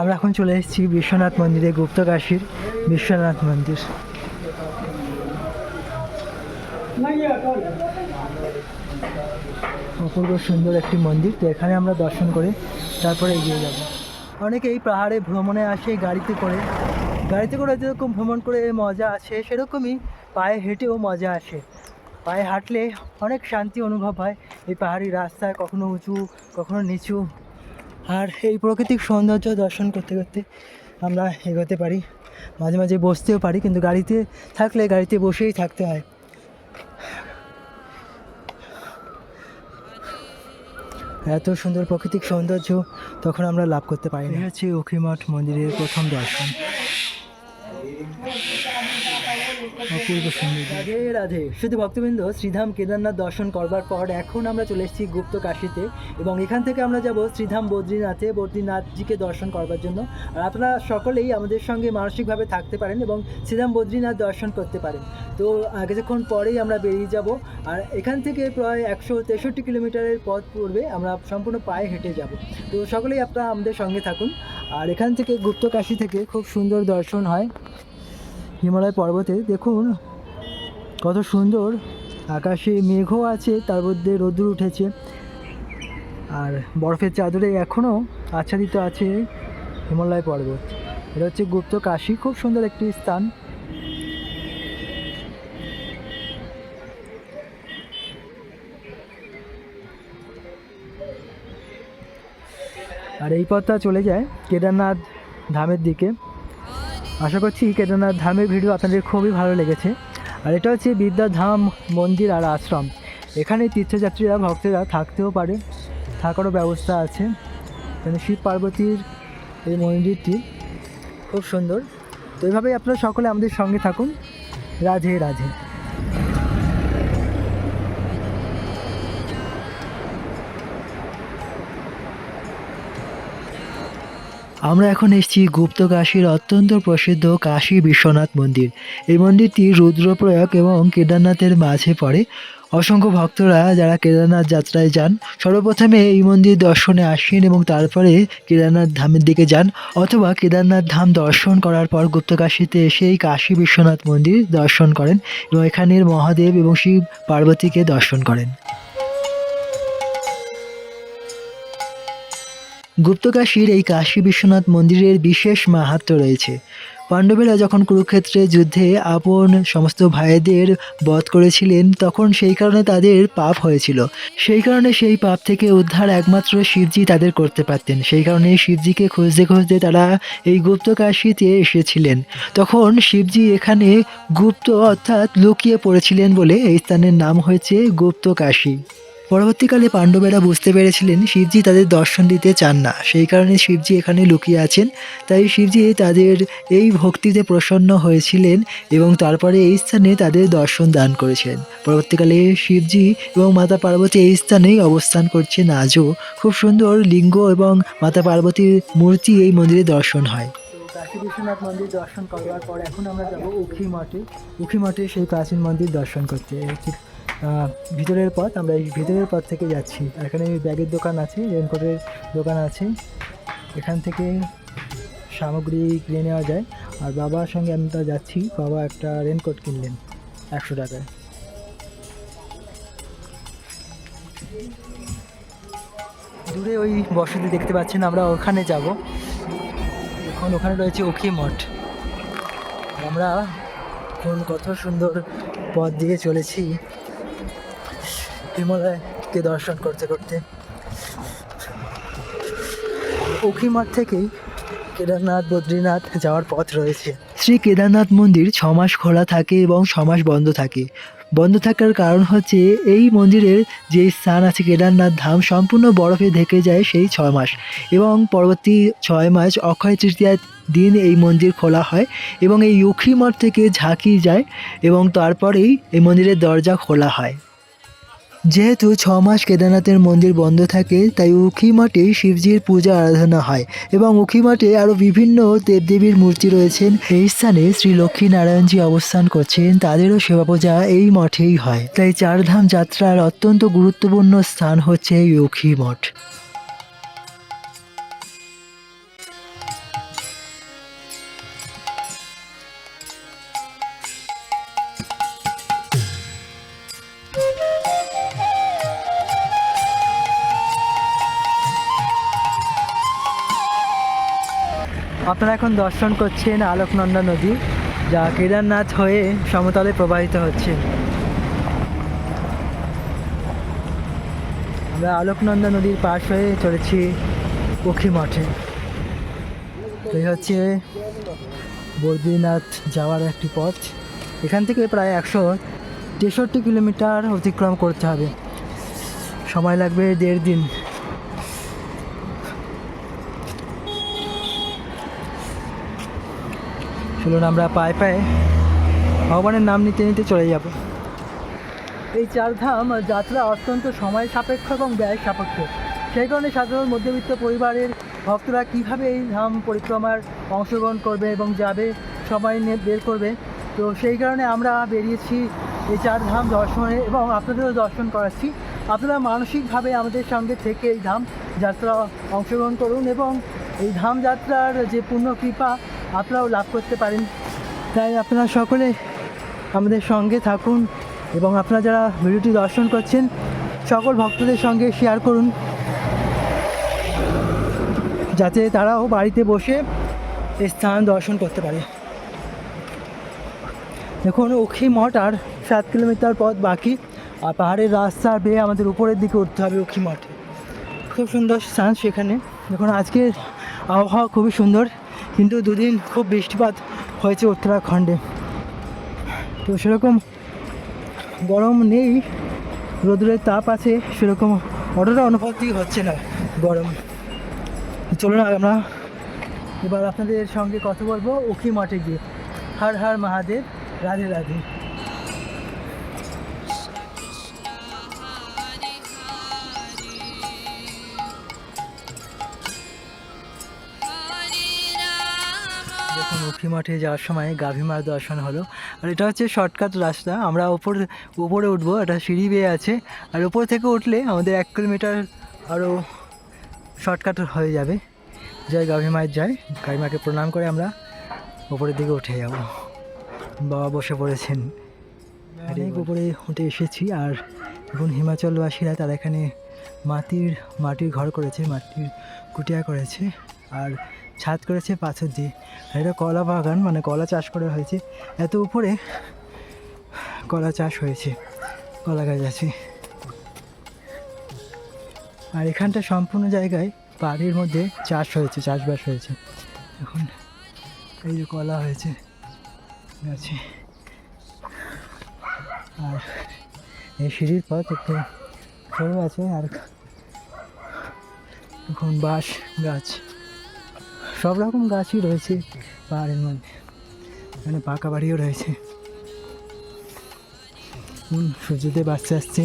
আমরা এখন চলে এসেছি বিশ্বনাথ মন্দিরে গুপ্তকাশীর বিশ্বনাথ মন্দির। অপূর্ব সুন্দর একটি মন্দির, তো এখানে আমরা দর্শন করে তারপরে এগিয়ে যাব। অনেকে এই পাহাড়ে ভ্রমণে আসে, গাড়িতে করে। গাড়িতে করে যেরকম ভ্রমণ করে মজা আছে সেরকমই পায়ে হেঁটেও মজা আসে। পায়ে হাঁটলে অনেক শান্তি অনুভব হয়। এই পাহাড়ি রাস্তায় কখনো উঁচু, কখনো নিচু। আর এই প্রাকৃতিক সৌন্দর্য দর্শন করতে করতে আমরা এগোতে পারি। মাঝে মাঝে বসতেও পারি, কিন্তু গাড়িতে থাকলে গাড়িতে বসেই থাকতে হয়। এত সুন্দর প্রাকৃতিক সৌন্দর্য তখন আমরা লাভ করতে পারি না। হচ্ছে অখিমঠ মন্দিরের প্রথম দর্শন। রাধে রাধে। শুধু ভক্তবৃন্দ, শ্রীধাম কেদারনাথ দর্শন করবার পর এখন আমরা চলে এসেছি গুপ্ত কাশীতে এবং এখান থেকে আমরা যাব শ্রীধাম বদ্রীনাথে, বদ্রীনাথজিকে দর্শন করবার জন্য। আর আপনারা সকলেই আমাদের সঙ্গে মানসিকভাবে থাকতে পারেন এবং শ্রীধাম বদ্রীনাথ দর্শন করতে পারেন। তো কিছুক্ষণ পরেই আমরা বেরিয়ে যাব। আর এখান থেকে প্রায় একশো তেষট্টি কিলোমিটারের পথ পড়বে আমরা সম্পূর্ণ পায়ে হেঁটে যাব। তো, সকলেই আপনারা আমাদের সঙ্গে থাকুন। আর এখান থেকে গুপ্ত কাশী থেকে খুব সুন্দর দর্শন হয়। হিমালয় পর্বতে দেখুন কত সুন্দর আকাশে মেঘও আছে, তার মধ্যে রোদ্দুর উঠেছে। আর বরফের চাদরে এখনও আচ্ছাদিত আছে হিমালয় পর্বত। এটা হচ্ছে গুপ্ত কাশী, খুব সুন্দর একটি স্থান। আর এই পথটা চলে যায় কেদারনাথ ধামের দিকে। আশা করছি কেদারনাথ ধামের ভিডিও আপনাদের খুবই ভালো লেগেছে। আর এটা হচ্ছে বিদ্যাধাম মন্দির আর আশ্রম। এখানে তীর্থযাত্রীরা, ভক্তেরা থাকতেও পারে, থাকারও ব্যবস্থা আছে। মানে শিব পার্বতীর এই মন্দিরটি খুব সুন্দর। তো এইভাবেই আপনারা সকলে আমাদের সঙ্গে থাকুন। রাধে রাধে। আমরা এখন এসেছি গুপ্ত কাশীর অত্যন্ত প্রসিদ্ধ কাশী বিশ্বনাথ মন্দির। এই মন্দিরটি রুদ্রপ্রয়াগ এবং কেদারনাথের মাঝে পড়ে। অসংখ্য ভক্তরা যারা কেদারনাথ যাত্রায় যান, সর্বপ্রথমে এই মন্দির দর্শনে আসেন এবং তারপরে কেদারনাথ ধামের দিকে যান অথবা কেদারনাথ ধাম দর্শন করার পর গুপ্তকাশীতে এসে এই কাশী বিশ্বনাথ মন্দির দর্শন করেন এবং এখানের মহাদেব এবং শিব পার্বতীকে দর্শন করেন। গুপ্তকাশীর এই কাশী বিশ্বনাথ মন্দিরের বিশেষ মাহাত্ম্য রয়েছে। পাণ্ডবেরা যখন কুরুক্ষেত্রে যুদ্ধে আপন সমস্ত ভাইদের বধ করেছিলেন, তখন সেই কারণে তাদের পাপ হয়েছিল। সেই কারণে সেই পাপ থেকে উদ্ধার একমাত্র শিবজি তাদের করতে পারতেন। সেই কারণে শিবজিকে খুঁজতে খুঁজতে তারা এই গুপ্তকাশীতে এসেছিলেন। তখন শিবজি এখানে গুপ্ত অর্থাৎ লুকিয়ে পড়েছিলেন বলে এই স্থানের নাম হয়েছে গুপ্ত গুপ্তকাশী। পরবর্তীকালে পাণ্ডবেরা বুঝতে পেরেছিলেন শিবজি তাদের দর্শন দিতে চান না। সেই কারণে শিবজি এখানে লুকিয়ে আছেন। তাই শিবজি তাদের এই ভক্তিতে প্রসন্ন হয়েছিলেন এবং তারপরে এই স্থানে তাদের দর্শন দান করেছিলেন। পরবর্তীকালে শিবজি এবং মাতা পার্বতী এই স্থানেই অবস্থান করছেন। আজও খুব সুন্দর লিঙ্গ এবং মাতা পার্বতীর মূর্তি এই মন্দিরে দর্শন হয়। কাশী বিশ্বনাথ মন্দির দর্শন করবার পর এখন আমরা যাব উখি মঠে। উখি মঠে সেই প্রাচীন মন্দির দর্শন করতে। ভিতরের পথ, আমরা এই ভিতরের পথ থেকে যাচ্ছি। আর এখানে ব্যাগের দোকান আছে রেনকোটের দোকান আছে। এখান থেকে সামগ্রী কিনে নেওয়া যায়। আর বাবার সঙ্গে আমরা যাচ্ছি, বাবা একটা রেনকোট কিনলেন, একশো টাকায়। দূরে ওই বসতি দেখতে পাচ্ছেন, আমরা ওখানে যাব। এখন ওখানে রয়েছে উখি মঠ। আমরা কোন কত সুন্দর পথ দিয়ে চলেছি। হিমালয়কে দর্শন করতে করতে। উখি মঠ থেকেই কেদারনাথ, বদ্রীনাথ যাওয়ার পথ রয়েছে। শ্রী কেদারনাথ মন্দির ছ মাস খোলা থাকে এবং ছ মাস বন্ধ থাকে। বন্ধ থাকার কারণ হচ্ছে এই মন্দিরের যে স্থান আছে কেদারনাথ ধাম সম্পূর্ণ বরফে ঢেকে যায় সেই ছয় মাস। এবং পরবর্তী ছয় মাস অক্ষয় তৃতীয়ার দিন এই মন্দির খোলা হয় এবং এই মঠ থেকে ঝাঁকি যায় এবং তারপরেই এই মন্দিরের দরজা খোলা হয়। যেহেতু ছ মাস কেদারনাথের মন্দির বন্ধ থাকে, তাই উখি মাঠে শিবজির পূজা আরাধনা হয় এবং উখি মাঠে আরও বিভিন্ন দেবদেবীর মূর্তি রয়েছেন। এই স্থানে শ্রী লক্ষ্মী নারায়ণজি অবস্থান করছেন, তাদেরও সেবা পূজা এই মঠেই হয়। তাই চারধাম যাত্রার অত্যন্ত গুরুত্বপূর্ণ স্থান হচ্ছে এই উখি মঠ। আপনারা এখন দর্শন করছেন আলোকনন্দা নদী, যা কেদারনাথ হয়ে সমতলে প্রবাহিত হচ্ছে। আমরা আলোকনন্দা নদীর পাশ হয়ে চলেছি পক্ষী মঠে। এই হচ্ছে বদ্রীনাথ যাওয়ার একটি পথ। এখান থেকে প্রায় একশো তেষট্টি কিলোমিটার অতিক্রম করতে হবে। সময় লাগবে দেড় দিন। চলুন আমরা পায়ে পায়ে ভগবানের নাম নিতে নিতে চলে যাব। এই চারধাম যাত্রা অত্যন্ত সময় সাপেক্ষ এবং ব্যয় সাপেক্ষ। সেই কারণে সাধারণ মধ্যবিত্ত পরিবারের ভক্তরা কীভাবে এই ধাম পরিক্রমার অংশগ্রহণ করবে এবং যাবে সবাই বের করবে? তো সেই কারণে আমরা বেরিয়েছি এই চার ধাম দর্শনে এবং আপনাদেরও দর্শন করাচ্ছি। আপনারা মানসিকভাবে আমাদের সঙ্গে থেকে এই ধাম যাত্রা অংশগ্রহণ করুন এবং এই ধাম যাত্রার যে পূর্ণ কৃপা আপনারাও লাভ করতে পারেন। তাই আপনারা সকলে আমাদের সঙ্গে থাকুন এবং আপনারা যারা ভিডিওটি দর্শন করছেন, সকল ভক্তদের সঙ্গে শেয়ার করুন। যাতে তারাও বাড়িতে বসে স্থান দর্শন করতে পারে। দেখুন উখি মঠ আর সাত কিলোমিটার পথ বাকি। আর পাহাড়ের রাস্তা বেয়ে আমাদের উপরের দিকে উঠতে হবে উখি মঠে। খুব সুন্দর স্থান সেখানে। দেখুন, আজকের আবহাওয়া খুবই সুন্দর। কিন্তু দুদিন খুব বৃষ্টিপাত হয়েছে উত্তরাখণ্ডে। তো সেরকম গরম নেই, রোদ্রের তাপ আছে, সেরকম অতটা অনুভূতি হচ্ছে না গরম। চলুন আমরা এবার আপনাদের সঙ্গে কথা বলব উখি মাঠে গিয়ে। হার হার মহাদেব, রাধে রাধে। উখি মাঠে যাওয়ার সময় গাভীমার দর্শন হলো। আর এটা হচ্ছে শর্টকাট রাস্তা। আমরা ওপর উপরে উঠবো, একটা সিঁড়ি বেয়ে আছে। আর উপর থেকে উঠলে আমাদের এক কিলোমিটার আরও শর্টকাট হয়ে যাবে। জয় গাভী মায়ের জয়। গাভী মাকে প্রণাম করে আমরা ওপরের দিকে উঠে যাব। বাবা বসে পড়েছেন। অনেক উপরে উঠে এসেছি। আর এখন হিমাচলবাসীরা তারা এখানে মাটির মাটির ঘর করেছে, মাটির কুটিয়া করেছে। আর ছাদ করেছে পাথর দিয়ে। আর এটা কলা বাগান মানে কলা চাষ করা হয়েছে। এত উপরে কলা চাষ হয়েছে, কলা গাছ আছে। আর এখানটা সম্পূর্ণ জায়গায় বাড়ির মধ্যে চাষ হয়েছে, চাষবাস হয়েছে। এখন এই যে কলা হয়েছে গাছে আর এই সিঁড়ির পথ একটু সরু আছে, আর এখন বাঁশ গাছ। সব রকম গাছই রয়েছে পাহাড়ের মধ্যে। এখানে পাকা বাড়িও রয়েছে। সূর্যদেব আস্তে আস্তে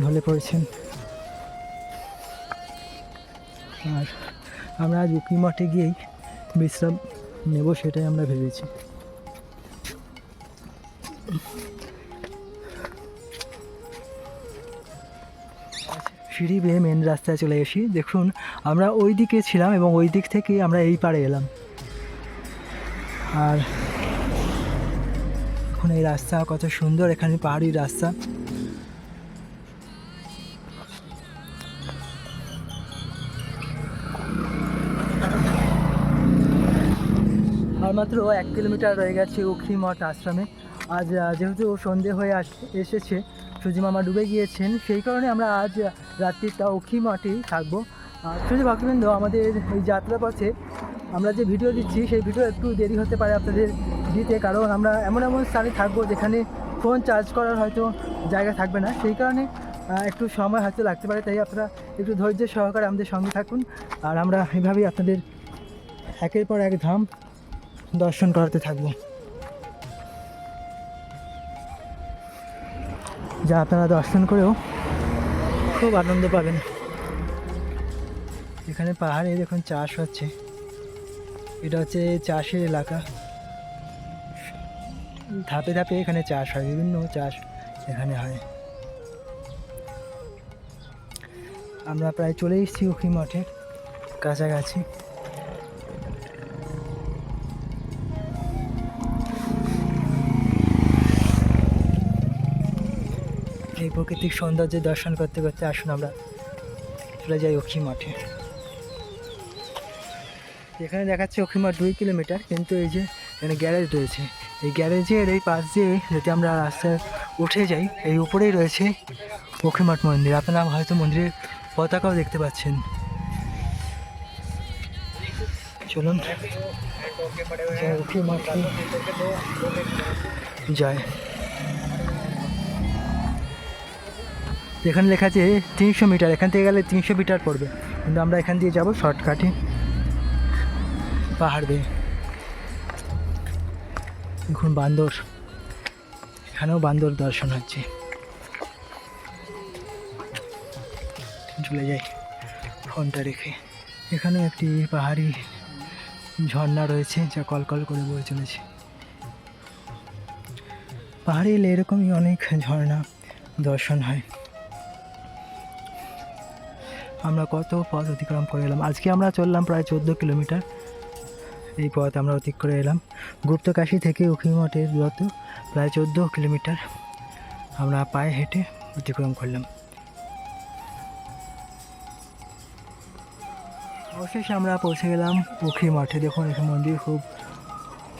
ঢলে পড়েছেন। আর আমরা আজ উকি মঠে গিয়েই বিশ্রাম নেব, সেটাই আমরা ভেবেছি। সিঁড়ি বেয়ে মেন রাস্তায় চলে এসি দেখুন, আমরা ওই দিকে ছিলাম এবং ওই দিক থেকে আমরা এই পাড়ে এলাম। আর এখন এই রাস্তা কত সুন্দর, এখানে পাহাড়ি রাস্তা। মাত্র এক কিলোমিটার রয়ে গেছে উখরি মঠ আশ্রমে। আজ যেহেতু সন্ধে হয়ে আস, এসেছে সুজি মামা ডুবে গিয়েছেন, সেই কারণে আমরা আজ রাত্রিটা উখি মঠেই থাকব। সুজি ভক্তবৃন্দ আমাদের এই যাত্রা পথে আমরা যে ভিডিও দিচ্ছি, সেই ভিডিও একটু দেরি হতে পারে আপনাদের দিতে, কারণ আমরা এমন এমন স্থানে থাকব যেখানে ফোন চার্জ করার হয়তো জায়গা থাকবে না। সেই কারণে একটু সময় হয়তো লাগতে পারে, তাই আপনারা একটু ধৈর্য সহকারে আমাদের সঙ্গে থাকুন। আর আমরা এভাবেই আপনাদের একের পর এক ধাম দর্শন করাতে থাকব। যা আপনারা দর্শন করেও খুব আনন্দ পাবেন। এখানে পাহাড়ে দেখুন চাষ হচ্ছে। এটা হচ্ছে চাষের এলাকা। ধাপে ধাপে এখানে চাষ হয়, বিভিন্ন চাষ এখানে হয়। আমরা প্রায় চলে এসেছি উখি মঠের কাছাকাছি। এই প্রাকৃতিক সৌন্দর্য দর্শন করতে করতে আসুন আমরা। চলে যাই অক্ষী মাঠে। এখানে দেখাচ্ছে ওখিমা দুই কিলোমিটার, কিন্তু এই যে এখানে গ্যারেজ রয়েছে। এই গ্যারেজের এই পাশ দিয়ে যদি আমরা রাস্তায় উঠে যাই, এই উপরেই রয়েছে ওখিমাঠ মন্দির। আপনারা হয়তো মন্দিরের পতাকাও দেখতে পাচ্ছেন। চলুন। ওখিমাঠে যায় এখানে লেখা আছে তিনশো মিটার, এখান থেকে গেলে তিনশো মিটার পড়বে। কিন্তু আমরা এখান দিয়ে যাব শর্টকাটে। পাহাড় দিয়ে। এখন বান্দর। এখানেও বান্দর দর্শন হচ্ছে। চলে যাই ফোনটা রেখে। এখানে একটি পাহাড়ি ঝর্ণা রয়েছে যা কলকল করে বয়ে চলেছে। পাহাড়ে এলে এরকমই অনেক ঝর্ণা দর্শন হয়। আমরা কত পথ অতিক্রম করে এলাম। আজকে আমরা চললাম প্রায় চোদ্দ কিলোমিটার। এই পথ আমরা অতিক্রম করে এলাম। গুপ্তকাশি থেকে উখিমঠের দূরত্ব প্রায় চোদ্দ কিলোমিটার। আমরা পায়ে হেঁটে অতিক্রম করলাম। অবশেষে আমরা পৌঁছে গেলাম উখি মঠে দেখুন, এখানে মন্দির খুব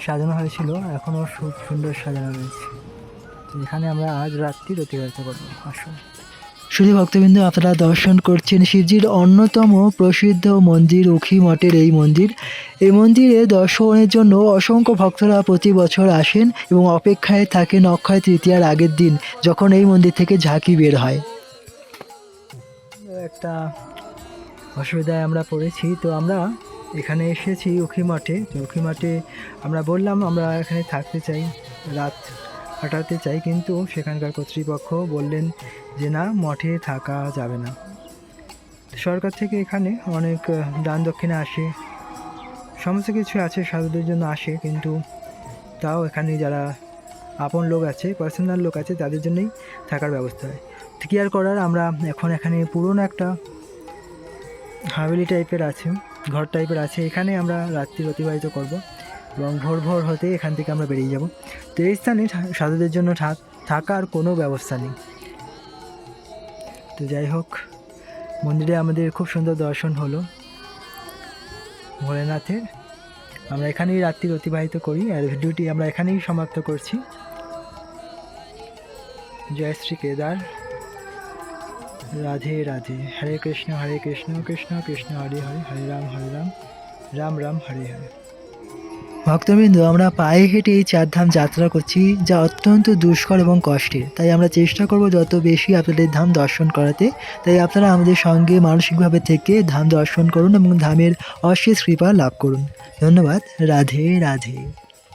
সাজানো হয়েছিল। এখনও খুব সুন্দর সাজানো রয়েছে। তো এখানে আমরা আজ রাত্রি অতিবাহিত করব। আসুন। শুধু ভক্তবৃন্দ আপনারা দর্শন করছেন শিবজির অন্যতম প্রসিদ্ধ মন্দির উখি মঠের এই মন্দির। এই মন্দিরে দর্শনের জন্য অসংখ্য ভক্তরা প্রতি বছর আসেন এবং অপেক্ষায় থাকেন অক্ষয় তৃতীয়ার আগের দিন, যখন এই মন্দির থেকে ঝাঁকি বের হয়। একটা অসুবিধায় আমরা পড়েছি, তো আমরা এখানে এসেছি উখি মাঠে। তো উখি মাঠে আমরা বললাম, আমরা এখানে থাকতে চাই, রাত কাটাতে চাই, কিন্তু সেখানকার কর্তৃপক্ষ বললেন যে না মঠে থাকা যাবে না। সরকার থেকে এখানে অনেক দান দক্ষিণা আসে। সমস্ত কিছু আছে, সাধুদের জন্য আসে, কিন্তু তাও এখানে যারা আপন লোক আছে পার্সোনাল লোক আছে, তাদের জন্যই থাকার ব্যবস্থা হয়। তো কি আর করার, আমরা এখন এখানে পুরনো একটা হাভেলি টাইপের আছে, ঘর টাইপের আছে। এখানে আমরা রাত্রি অতিবাহিত করব এবং ভোর ভোর হতে এখান থেকে আমরা বেরিয়ে যাব। তো এই স্থানে সাধুদের জন্য থাকার কোনো ব্যবস্থা নেই। তো যাই হোক, মন্দিরে আমাদের খুব সুন্দর দর্শন হলো। ভোলেনাথের, আমরা এখানেই রাত্রি অতিবাহিত করি, আর ভিডিওটি আমরা এখানেই সমাপ্ত করছি। জয় শ্রী কেদার। রাধে রাধে। হরে কৃষ্ণ হরে কৃষ্ণ কৃষ্ণ কৃষ্ণ, হরে হরে হরে রাম হরে রাম। রাম রাম, হরে হরে। ভক্তবৃন্দ, আমরা পায়ে হেঁটে এই চারধাম যাত্রা করছি, যা অত্যন্ত দুষ্কর এবং কষ্টের। তাই আমরা চেষ্টা করব যত বেশি আপনাদের ধাম দর্শন করাতে। তাই আপনারা আমাদের সঙ্গে মানসিকভাবে থেকে ধাম দর্শন করুন এবং ধামের অশেষ কৃপা লাভ করুন। ধন্যবাদ। রাধে রাধে।